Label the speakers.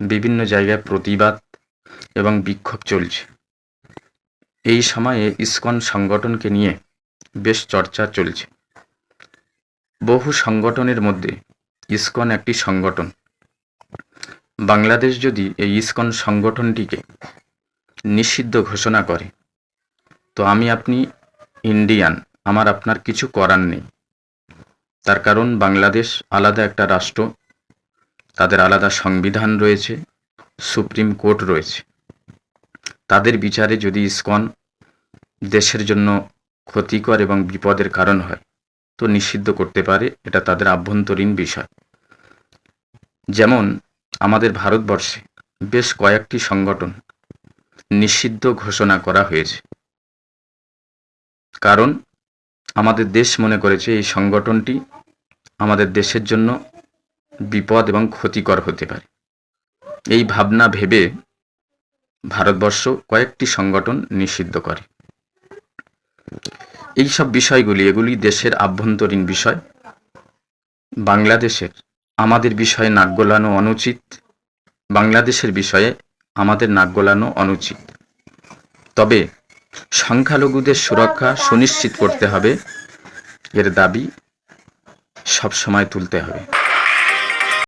Speaker 1: বিভিন্ন জায়গায় প্রতিবাদ এবং বিক্ষোভ চলছে। এই সময়ে ইসকন সংগঠনকে নিয়ে বেশ চর্চা চলছে। বহু সংগঠনের মধ্যে ইসকন একটি সংগঠন। বাংলাদেশ যদি এই ইসকন সংগঠনটিকে নিষিদ্ধ ঘোষণা করে, তো আমি আপনি ইন্ডিয়ান, আমার আপনার কিছু করার নেই। তার কারণ বাংলাদেশ আলাদা একটা রাষ্ট্র তাদের আলাদা সংবিধান রয়েছে, সুপ্রিম কোর্ট রয়েছে। তাদের বিচারে যদি ইসকন দেশের জন্য ক্ষতিকর এবং বিপদের কারণ হয়, তো নিষিদ্ধ করতে পারে, এটা তাদের আভ্যন্তরীণ বিষয়। যেমন, আমাদের ভারতবর্ষে বেশ কয়েকটি সংগঠন নিষিদ্ধ ঘোষণা করা হয়েছে। কারণ, আমাদের দেশ মনে করেছে এই সংগঠনটি আমাদের দেশের জন্য বিপদ এবং ক্ষতিকর হতে পারে। এই ভাবনা ভেবে ভারতবর্ষ কয়েকটি সংগঠন নিষিদ্ধ করে। এই সব বিষয়গুলি, এগুলি দেশের আভ্যন্তরীণ বিষয়। বাংলাদেশের, আমাদের বিষয়ে নাক গলানো অনুচিত। বাংলাদেশের বিষয়ে আমাদের নাক গলানো অনুচিত। তবে সংখ্যালঘুদের সুরক্ষা সুনিশ্চিত করতে হবে। এর দাবি সবসময় তুলতে হবে।